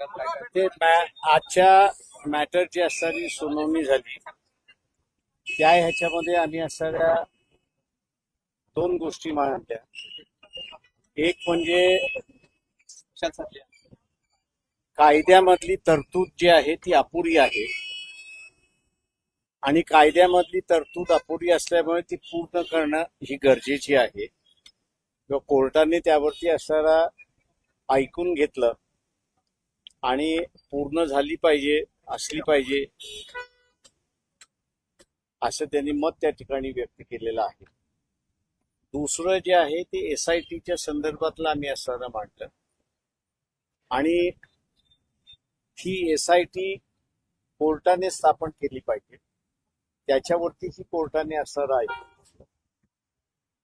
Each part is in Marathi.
ते मॅटर आजच्या मॅटरची असणारी सुनावणी झाली त्या ह्याच्यामध्ये आम्ही असणाऱ्या दोन गोष्टी मांडल्या एक म्हणजे कायद्यामधली तरतूद जी आहे ती अपुरी आहे. आणि कायद्यामधली तरतूद अपुरी असल्यामुळे ती पूर्ण करणं ही गरजेची आहे. किंवा कोर्टाने त्यावरती असणारा ऐकून घेतलं आणि पूर्ण झाली पाहिजे असली पाहिजे असं त्यांनी मत त्या ठिकाणी व्यक्त केलेलं आहे. दुसरं जे आहे ते एस आय टीच्या संदर्भातलं आम्ही असताना मांडलं आणि ही एस आय टी कोर्टाने स्थापन केली पाहिजे. त्याच्यावरती ही कोर्टाने असणार आहे.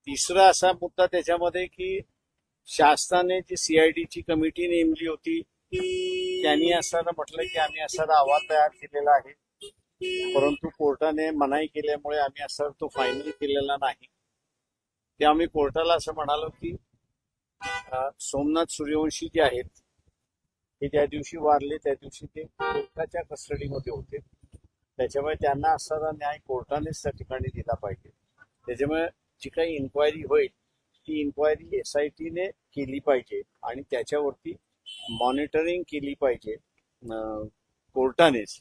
तिसरा असा मुद्दा त्याच्यामध्ये की शासनाने जी सीआयडीची कमिटी नेमली होती त्यांनी असं म्हटलं की आम्ही असा अहवाल तयार केलेला आहे. परंतु कोर्टाने मनाई केल्यामुळे आम्ही असा तो फायनल केलेला नाही. ते आम्ही कोर्टाला असं म्हणालो की सोमनाथ सूर्यवंशी जे आहेत ते ज्या दिवशी वारले त्या दिवशी ते कोर्टाच्या कस्टडीमध्ये होते. त्याच्यामुळे त्यांना असणारा न्याय कोर्टानेच त्या ठिकाणी दिला पाहिजे. त्याच्यामुळे जी काही इन्क्वायरी होईल ती इन्क्वायरी एस आय टीने केली पाहिजे आणि त्याच्यावरती मॉनिटरिंग केली पाहिजे. कोर्टानेच.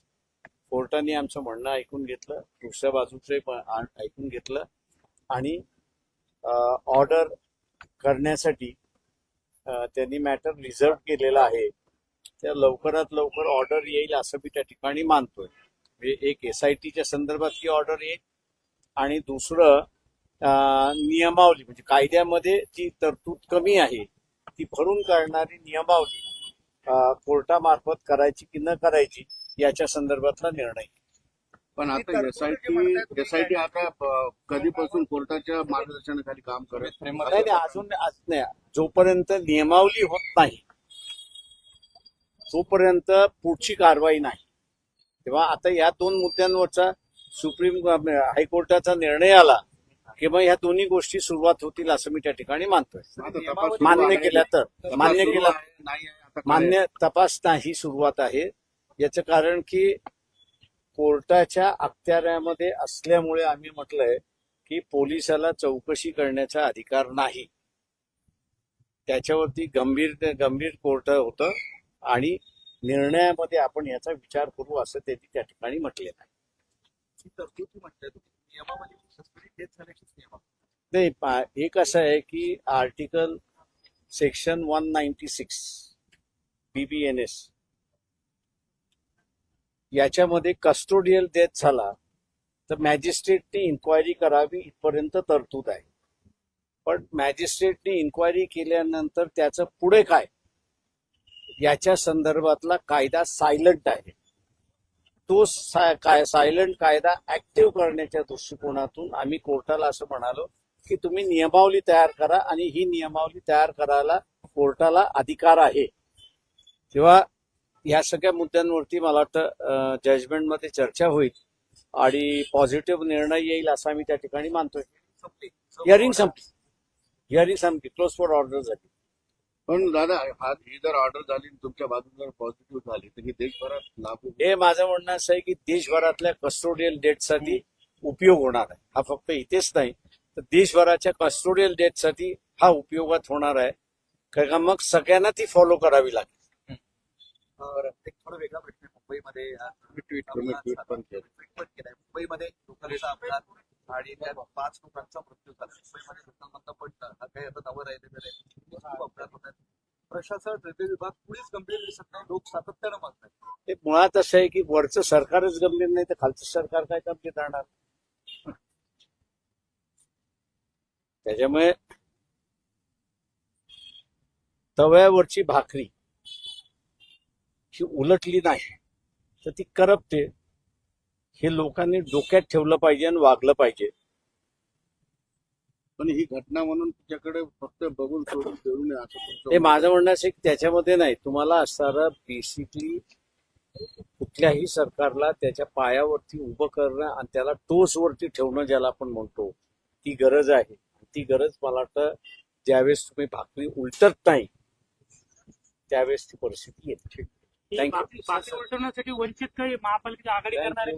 कोर्टाने आमचं म्हणणं ऐकून घेतलं दुसऱ्या बाजूचे पण ऐकून घेतलं आणि ऑर्डर करण्यासाठी त्यांनी मॅटर रिझर्व केलेला आहे. त्या लवकरात लवकर ऑर्डर येईल असं मी त्या ठिकाणी मानतोय. म्हणजे एक एस आय टीच्या संदर्भात ही ऑर्डर येईल आणि दुसरं नियमावली म्हणजे कायद्यामध्ये जी तरतूद कमी आहे. भरून काढणारी नियमावली कोर्टामार्फत करायची की न करायची याच्या संदर्भातला निर्णय. पण आता एसआयटी एसआयटी आता कधीपासून कोर्टाच्या मार्गदर्शनाखाली काम करत नाही नाही, अजून आज नाही जोपर्यंत नियमावली होत नाही तोपर्यंत पुढची कारवाई नाही. तेव्हा आता या दोन मुद्द्यांवरचा सुप्रीम हायकोर्टाचा निर्णय आला की मग ह्या दोन्ही गोष्टी सुरुवात होतील असं मी त्या ठिकाणी मानतोय. मान्य. केल्या तर. मान्य केला नाही? मान्य तपास नाही सुरुवात आहे. याचं कारण की कोर्टाच्या अखत्याऱ्यामध्ये असल्यामुळे आम्ही म्हटलंय की पोलिसाला चौकशी करण्याचा अधिकार नाही. त्याच्यावरती गंभीर गंभीर कोर्ट होतं आणि निर्णयामध्ये आपण याचा विचार करू असं त्यांनी त्या ठिकाणी म्हटलेलं आहे ही तरतूद जी म्हणताय तुम्ही नियमावली सस्पेंड डेथ झाल्याचीच नियम ते हे एक असं आहे की article section one ninety six BBNS याच्यामध्ये कस्टोडियल डेथ झाला तर मॅजिस्ट्रेटने इन्क्वायरी करावी इथपर्यंत तरतूद आहे. पण मॅजिस्ट्रेटने इन्क्वायरी केल्यानंतर त्याचं पुढे काय? याच्या संदर्भातला कायदा सायलंट आहे. तो साय काय सायलंट कायदा ऍक्टिव्ह करण्याच्या दृष्टिकोनातून आम्ही कोर्टाला असं म्हणालो की तुम्ही नियमावली तयार करा आणि ही नियमावली तयार करायला कोर्टाला अधिकार आहे. तेव्हा या सगळ्या मुद्द्यांवरती मला वाटतं जजमेंटमध्ये चर्चा होईल आणि पॉझिटिव्ह निर्णय येईल असं आम्ही त्या ठिकाणी मानतोय. हिअरिंग संपली. हिअरिंग संपली. क्लोज फॉर ऑर्डर झाली. पण दादा हा ही जर ऑर्डर झाली आणि तुमच्या बाजूला जर पॉझिटिव्ह झाली तर ही देशभरात लागू हे माझं म्हणणं असं आहे की देशभरातल्या कस्टोडियल डेटसाठी उपयोग होणार आहे. हा फक्त इथेच नाही. तर देशभराच्या कस्टोडियल डेटसाठी हा उपयोगात होणार आहे. कारण का मग सगळ्यांना ती फॉलो करावी लागेल. अं, एक थोडा वेगळा प्रश्न आहे. मुंबईमध्ये मी ट्विट मी ट्विट पण केलं. ट्विट पण केलाय. मुंबईमध्ये लोकांचा अपघात आणि त्यात पाच लोकांचा मृत्यू झाला. मुंबईमध्ये लोकांमधनं पडतं. हा काही आता नवं राहिलेलं नाही. खूप अपघात होतात प्रशासन रेल्वे विभाग कुणीच गंभीर दिसत नाही. लोक सातत्यानं मागतात ते मुळात असं आहे की वरचं सरकारच गंभीर नाही तर खालचं सरकार काय गंभीर राहणार? त्याच्यामुळे तव्यावरची भाकरी ही उलटली नाही तर ती करपते. हे लोकांनी डोक्यात ठेवलं पाहिजे आणि वागलं पाहिजे. पण ही घटना म्हणून तुझ्याकडे फक्त बघून सोडून देऊ नये असं तुमचं हे माझं म्हणणं असं आहे की त्याच्यामध्ये नाही तुम्हाला असणारा बेसिकली कुठल्याही सरकारला त्याच्या पायावरती उभं करणं आणि त्याला टोचवरती ठेवणं ज्याला आपण म्हणतो ती गरज आहे. ती गरज मला वाटतं ज्यावेळेस तुम्ही भाकरी उलटत नाही त्यावेळेस ती परिस्थिती येते. उलटवण्यासाठी वंचित काही महापालिकेची आघाडी करणार